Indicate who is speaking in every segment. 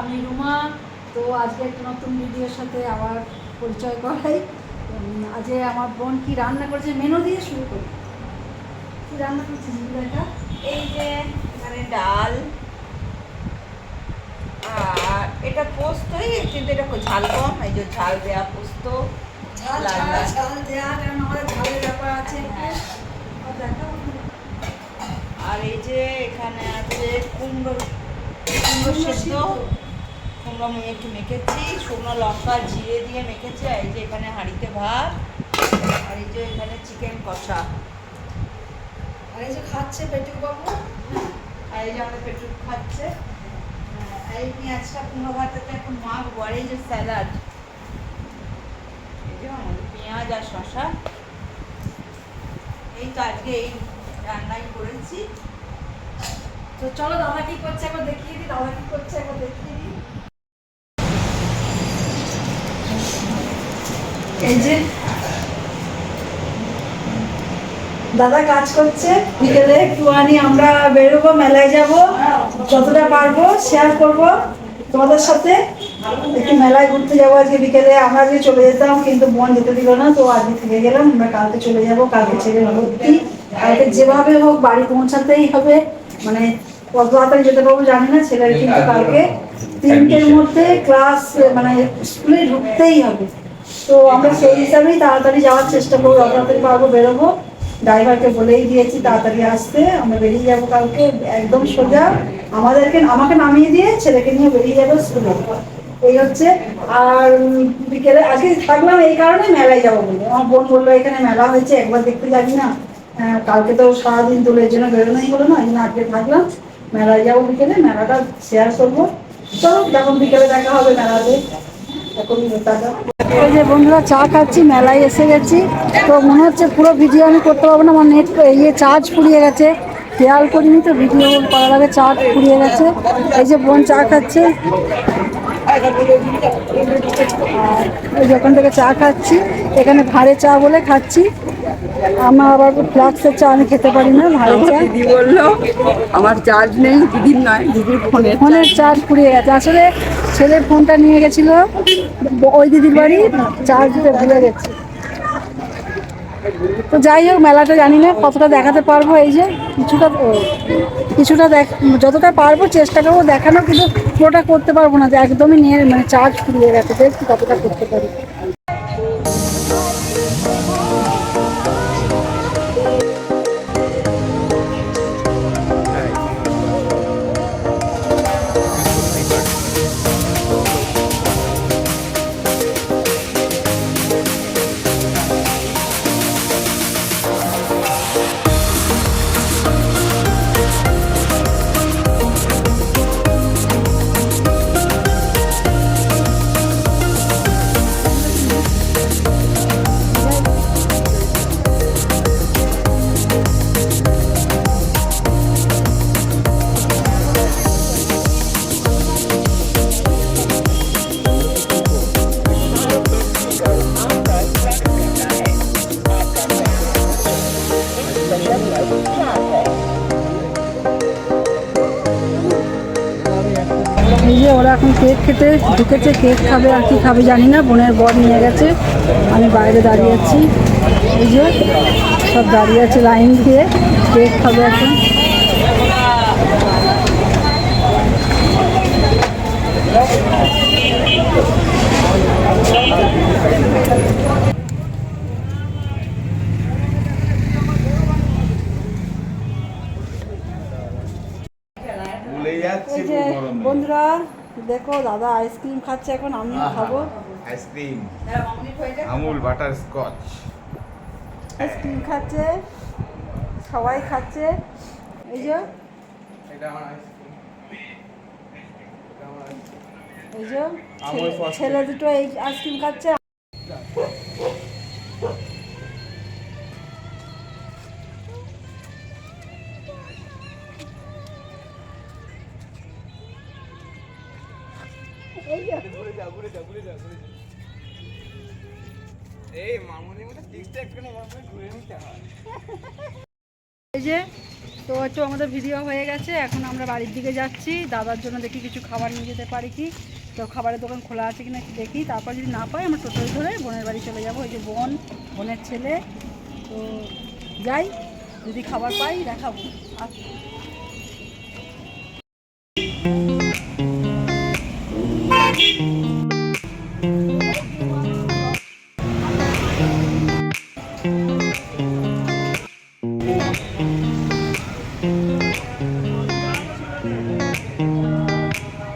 Speaker 1: আমি রুমা। তো আজকে একটা নতুন ভিডিওর সাথে আবার পরিচয় করাই। আজকে আমার বোন কি রান্না করেছে মেনু দিয়ে শুরু করি। কি রান্না করছিস
Speaker 2: এই যে এখানে ডাল আর এটা পোস্তই কিন্তু এটা খুব ঝাল কম এই যে ঝাল দেওয়া পোস্ত
Speaker 1: ঝাল। ঝাল দেওয়া কারণ আমাদের ঝালের ব্যাপার আছে। আর
Speaker 2: এই যে এখানে আছে কুমড়ো কুমড়ো সেদ্ধ। কুমড়ো আমি একটু মেখেছি শুকনো লঙ্কা জিরে দিয়ে মেখেছি আর এই যে এখানে হাঁড়িতে ভাত আর এই যে এখানে চিকেন কষা।
Speaker 1: আর এই যে খাচ্ছে পেটুক বাবু
Speaker 2: আর এই যে আমাদের পেট্রোল খাচ্ছে। হ্যাঁ, এই পেঁয়াজটা কুমড়ো ভাতেতে এখন মাখবো আর এই যে স্যালাড। এই যে আমাদের পেঁয়াজ আর শশা এই তো আজকে এই রান্নাই করেছি।
Speaker 1: তো চলো দাদা কি করছে একবার দেখিয়ে দিই দাদা কি করছে একবার দেখিয়ে দিই এই যে দাদা কাজ করছে, বিকেলে একটুখানি আমরা বেরোবো, মেলায় যাব, যতটা পারব শেয়ার করব। তোমাদের সাথে একটু মেলায় ঘুরতে যাব আজকে বিকেলে। আমরা যে চলে যেতাম, কিন্তু বোন যেতে দিল না, তো আজকে থেকে গেলাম, আমরা কালকে চলে যাব, কালকে ছেলে ভর্তি কালকে যেভাবে হোক বাড়ি পৌঁছাতেই হবে। মানে কত তাড়াতাড়ি যেতে পারব জানি না, ছেলের কিন্তু কালকে তিনটের মধ্যে ক্লাস মানে স্কুলে ঢুকতেই হবে। তো আমরা সেই হিসাবেই তাড়াতাড়ি যাওয়ার চেষ্টা করব তাড়াতাড়ি পারব বেরোবো। ড্রাইভারকে বলেই দিয়েছি তাড়াতাড়ি আসতে, আমরা বেরিয়ে যাব কালকে, একদম সোজা। আমাদেরকে, আমাকে নামিয়ে দিয়ে ছেলেকে নিয়ে বেরিয়ে যাব স্কুলে এই হচ্ছে, আর বিকেলে, আজকে থাকলাম এই কারণে মেলায় যাব বলে। আমার বোন বলল, এখানে মেলা হয়েছে, একবার দেখতে যাবি না? কালকে তো সারাদিন তোর এর জন্য বেরোনোই হলো না, এই জন্য আজকে থাকলাম। মেলায় যাব বিকেলে, মেলাটা শেয়ার করব। চলো, যখন বিকেলে দেখা হবে মেলাতে এখন ওই যে বন্ধুরা, চা খাচ্ছি, মেলায় এসে গেছি। তো মনে হচ্ছে পুরো ভিডিও আমি করতে পারব না, আমার নেট ইয়ে চার্জ ফুরিয়ে গেছে। খেয়াল করিনি তো ভিডিও করার আগে চার্জ ফুরিয়ে গেছে। এই যে বোন চা খাচ্ছে। ওই যে থেকে চা খাচ্ছি। এখানে ভাড়ে চা বলে খাচ্ছি। আমার আবার ফ্লাক্সের চা আমি খেতে পারি না ভালো চা।
Speaker 3: দিদি বলল আমার চার্জ নেই দিদির নয় দিদির ফোনে
Speaker 1: ফোনের চার্জ ফুরিয়ে গেছে। আসলে ছেলের ফোনটা নিয়ে গেছিল ওই দিদির বাড়ি চার্জ দিতে ভুলে গেছে। তো যাই হোক মেলাটা জানি না কতটা দেখাতে পারব এই যে কিছুটা কিছুটা দেখ যতটা পারব চেষ্টা করব দেখানো কিন্তু পুরোটা করতে পারব না যে একদমই নিয়ে মানে চার্জ ফুরিয়ে গেছে দেখছি কতটা করতে পারি। এই যে ওরা এখন কেক খেতে ঢুকেছে, কেক খাবে আর কি খাবে জানি না, বোনের বর নিয়ে গেছে। আমি বাইরে দাঁড়িয়ে আছি। এই যে সব দাঁড়িয়ে আছে লাইন দিয়ে, কেক খাবে এখন।
Speaker 4: Thank যাচ্ছি
Speaker 1: এই যে বন্ধুরা দেখো দাদা আইসক্রিম খাচ্ছে এখন আমিও খাব।
Speaker 4: আইসক্রিম
Speaker 2: হয়ে
Speaker 4: আমুল বাটার স্কচ।
Speaker 1: আইসক্রিম খাচ্ছে সবাই খাচ্ছে। এই যে
Speaker 4: এটা আমার আইসক্রিম
Speaker 1: এই যে ছেলে- ছেলে দুটো এই আইসক্রিম খাচ্ছে।
Speaker 3: এই
Speaker 1: যে, তো একটু আমাদের ভিডিও হয়ে গেছে। এখন আমরা বাড়ির দিকে যাচ্ছি। দাদার জন্য দেখি কিছু খাবার নিয়ে যেতে পারি কি। তো খাবারের দোকান খোলা আছে কিনা দেখি। তারপর যদি না পাই, আমরা টোটোয় ধরে বোনের বাড়ি চলে যাব। ওই যে বোন, বোনের ছেলে। তো যাই, যদি খাবার পাই, দেখাবো।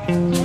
Speaker 1: Thank you.